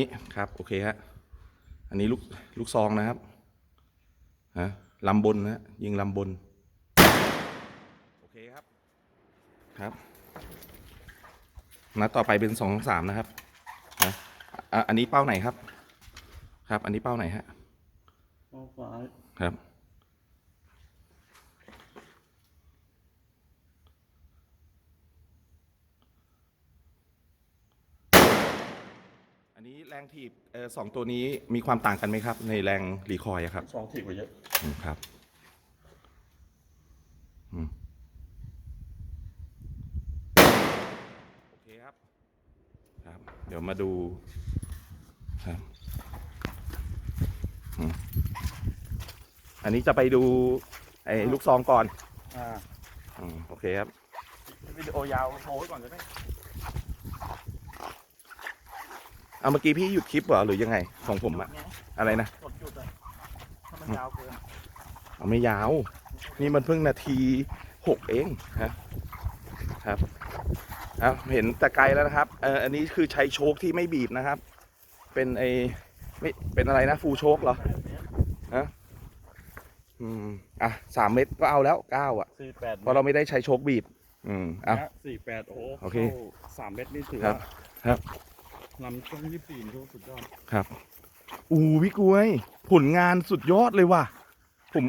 นี่ครับโอเคฮะอันนี้ลูกลูกซองนะครับฮะลำบนนะฮะยิงลำบนโอเคครับครับนัดต่อไปเป็นสองสามนะครับนะอะอันนี้เป้าไหนครับ ครับ อันนี้เป้าไหนฮะเอาซ้ายครับ นนี้แรงถีบเออสองตัวนี้มีความต่างกันไหมครับ ในแรงรีคอยล์อะครับสองถีบกว่าเยอะอืมครับอืมโอเคครับครับ เดี๋ยวมาดูครับอืมอันนี้จะไปดูไอ้ลูกซองก่อนอ่าอืมโอเคครับ วิดีโอยาวโชว์ไว้ก่อนจะได้ เอาเมื่อกี้พี่หยุดคลิปเหรอหรือยังไงของผมอะอะไรนะกดหยุดเลยถ้ามันยาวเกินเอาไม่ยาว นี่มันเพิ่งนาทีหกเองฮะครับครับเห็นแต่ไกลแล้วนะครับเอออันนี้คือใช้โชคที่ไม่บีบนะครับ เป็นไอไม่เป็นอะไรนะฟูลโชคเหรอฮะอืมอะสามเม็ดก็เอาแล้วเก้าอะสี่แปดเพราะเราไม่ได้ใช้โชคบีบ อืมอะสี่แปดโอ้โอเคข้าสามเม็ดนี่ถือครัว่าบ ครับลำช่วงยี่สิบสี่นี่ถือว่าสุดยอดครับอูพี่กล้วย ผลงานสุดยอดเลยว่ะ ผม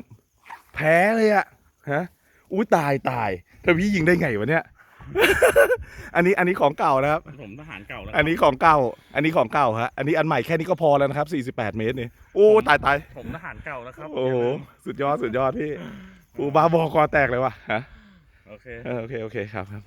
แพ้เลยอะฮะอู้ตายตายถ้าพี่ยิงได้ไงวะเนี่ย อันนี้อันนี้ของเก่านะครับ ผมทหารเก่าแล้วอันนี้ของเก่า อันนี้ของเก่าฮะ อันนี้อันใหม่แค่นี้ก็พอแล้วนะครับ48เมตรนี่โอ้ตายตายผมทหารเก่าแล้วครับ โอ้โหสุดยอดสุดยอดพี่อูบ้าบอกอแตกเลยว่ะฮะโอเคเออโอเคโอเคครับครับ